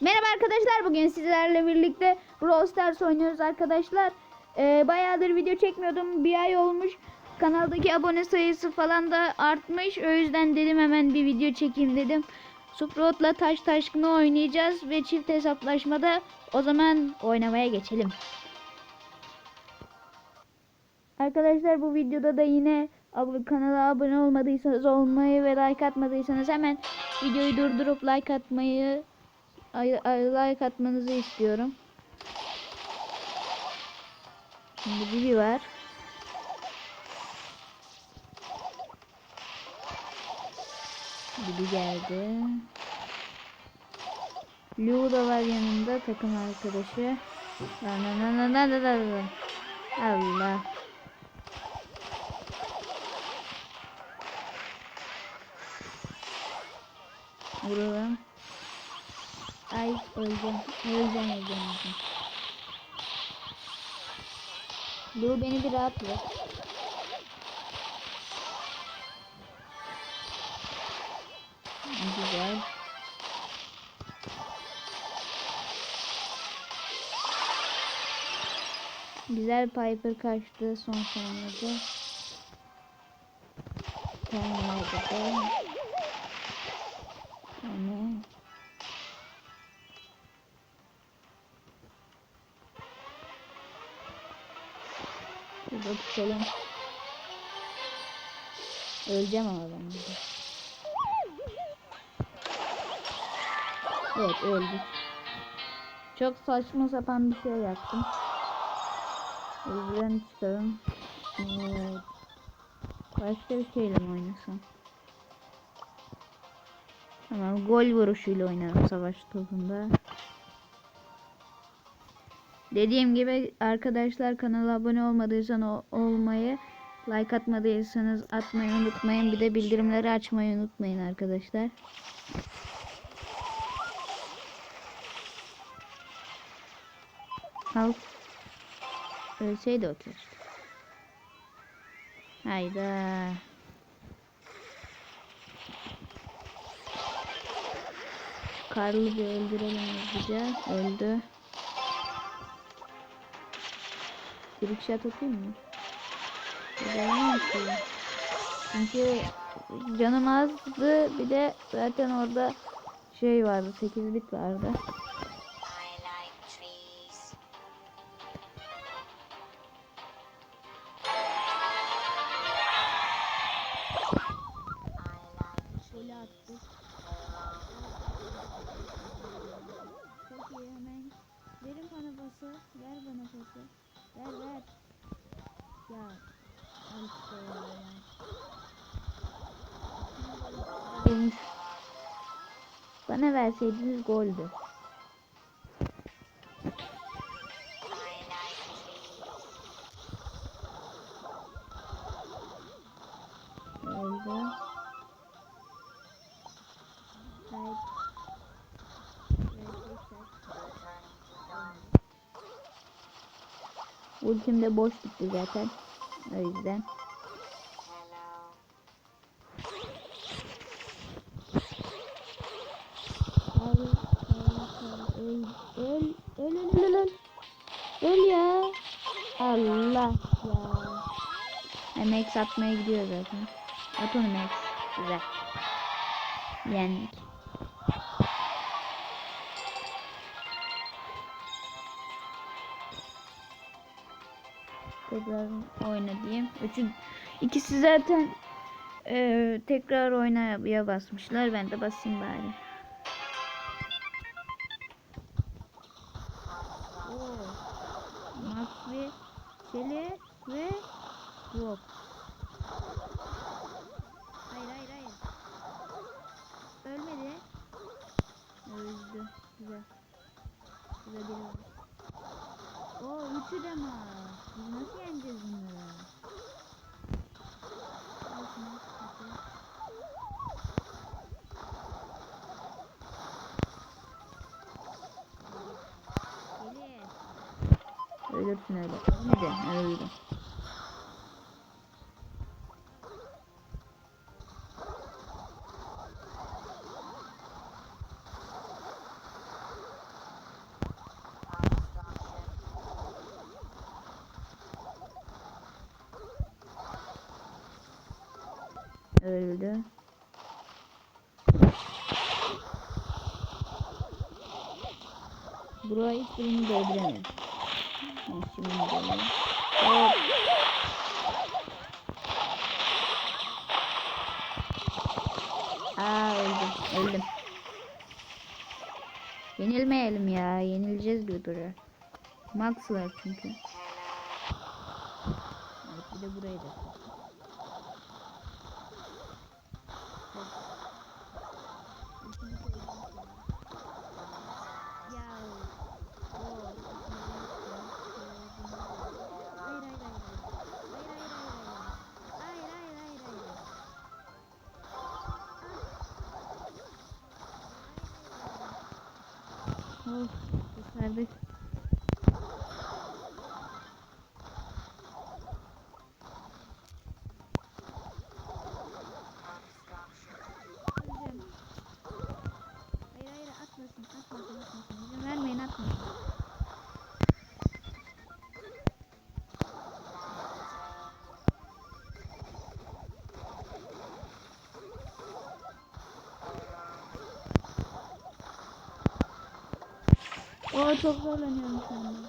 Merhaba arkadaşlar bugün sizlerle birlikte Brawl Stars oynuyoruz arkadaşlar. Ee, bayağıdır video çekmiyordum bir ay olmuş. Kanaldaki abone sayısı falan da artmış. O yüzden dedim hemen bir video çekeyim dedim. Sprout'la taş taşkını oynayacağız ve çift hesaplaşmada o zaman oynamaya geçelim. Arkadaşlar bu videoda da yine kanala abone olmadıysanız olmayı ve like atmadıysanız hemen videoyu durdurup like atmayı ay, ay, like atmanızı istiyorum. Şimdi Bibi var. Bibi geldi. Lu da var yanında takım arkadaşı. La la la la la la la. Allah. Vuralım. Ay öleceğim. Öleceğim öleceğim. Lu beni bir rahat bırak. Güzel. Güzel Piper kaçtı son saniyede. Tamam orada. Tutalım. Öleceğim ama ben burada. Evet öldük. Çok saçma sapan bir şey yaptım. Yüzden çıkalım. Evet. Başka bir şeyle mi oynasam? Tamam gol vuruşuyla oynarım savaş topunda. Dediğim gibi arkadaşlar kanala abone olmadıysan o- olmayı, like atmadıysanız atmayı unutmayın. Bir de bildirimleri açmayı unutmayın arkadaşlar. Al. Ölseydi okey. Hayda. Karlı bir öldürelim hızlıca. Öldü. Trick shot atayım mı? Ki. Çünkü canım azdı. Bir de zaten orada şey vardı. 8 bit vardı. Ver bana. Ver ver. Ya. Bana verseydiniz goldü. Ultim de boş gitti zaten. O yüzden. Öl, öl, öl, öl, öl, öl. Ya. Allah ya. E, Max atmaya gidiyor zaten. At onu Max. Güzel. Yendik. Tekrar oyna diyeyim. Üçü, ikisi zaten e, tekrar oynaya basmışlar. Ben de basayım bari. Oo. Max ve Rob. Hayır hayır hayır. Ölmedi. Öldü. Güzel. Güzel biri var. Oo üçü de mi? Nasıl yeneceğiz bunları? Hadi. Ölürsün öyle. Ölmedi. Öldü. öldü. Buraya hiçbirini değdiremedim. Ha, Şimdi değdireyim. Hop. Aa öldüm. Öldüm. Yenilmeyelim ya. Yenileceğiz gibi duruyor. Max var çünkü. Evet bir de burayı da. Kurtardık. Hocam. Hayır hayır atmasın atmasın atmasın. Vermeyin atmasın. Oo çok zorlanıyorum anda.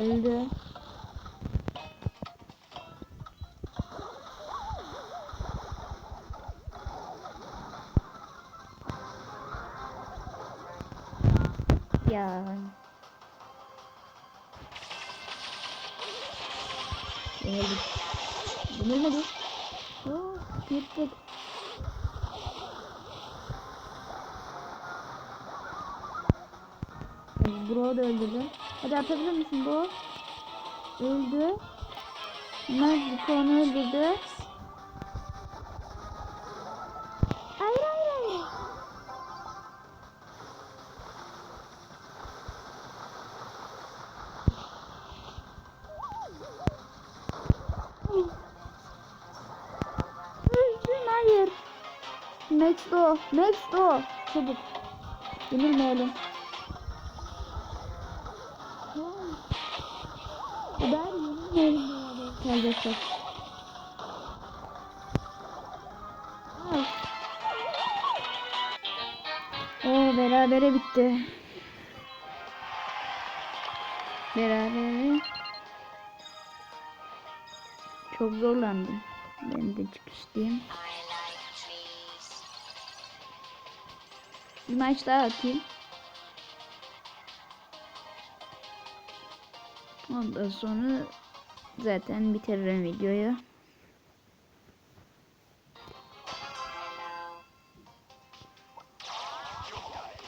Öldü. Ya. Yenildik. Yenilmedi. Oo, yırttık. Bro da öldürdü. Hadi atabilir misin Bro? Öldü. Magic onu öldürdü. Hayır hayır hayır. Öldüm hayır. Max do. Max do. Çabuk. Yenilmeyelim. Ben yenilmeyelim beraber. Arkadaşlar. Oo berabere bitti. Berabere. Çok zorlandım. Ben de çıkış diyeyim. I like trees. Bir maç daha atayım. Ondan sonra zaten bitiririm videoyu.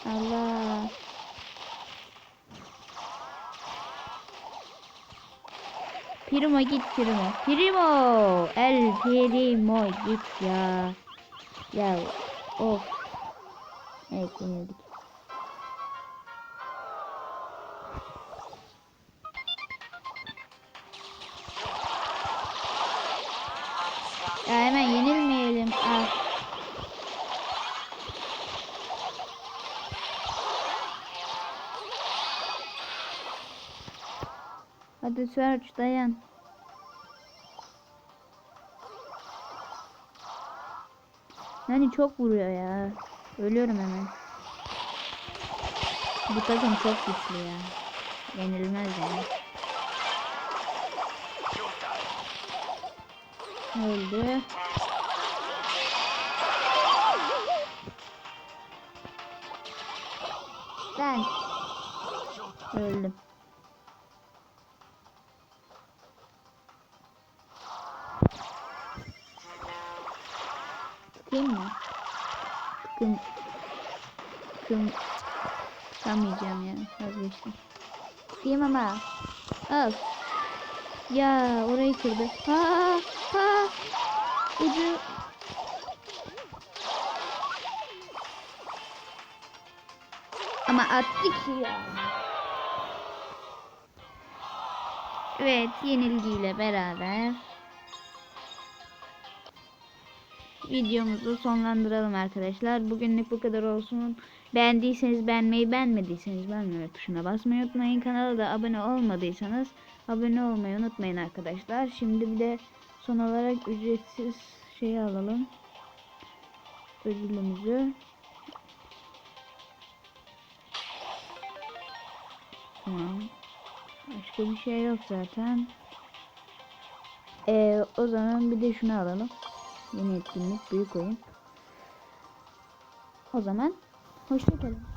Allah. Primo git Primo. Primo. El Primo git ya. Ya of. Evet yenildik. Ya hemen yenilmeyelim. Ah. Hadi Search dayan. Yani çok vuruyor ya. Ölüyorum hemen. Bu takım çok güçlü ya. Yenilmez yani. Öldü. Ben öldüm. Tutayım mı? Tıkın. Tıkın. Tutamayacağım yani. Vazgeçtim. Tutayım ama. Al. Ya orayı kırdı. Ha ha. Ucu. Ama attık ya. Evet yenilgiyle beraber videomuzu sonlandıralım arkadaşlar. Bugünlük bu kadar olsun. Beğendiyseniz beğenmeyi, beğenmediyseniz beğenme tuşuna basmayı unutmayın. Kanala da abone olmadıysanız abone olmayı unutmayın arkadaşlar. Şimdi bir de son olarak ücretsiz şeyi alalım. Ödülümüzü. Tamam. Başka bir şey yok zaten. Ee, o zaman bir de şunu alalım. Yeni etkinlik büyük oyun. O zaman hoşçakalın.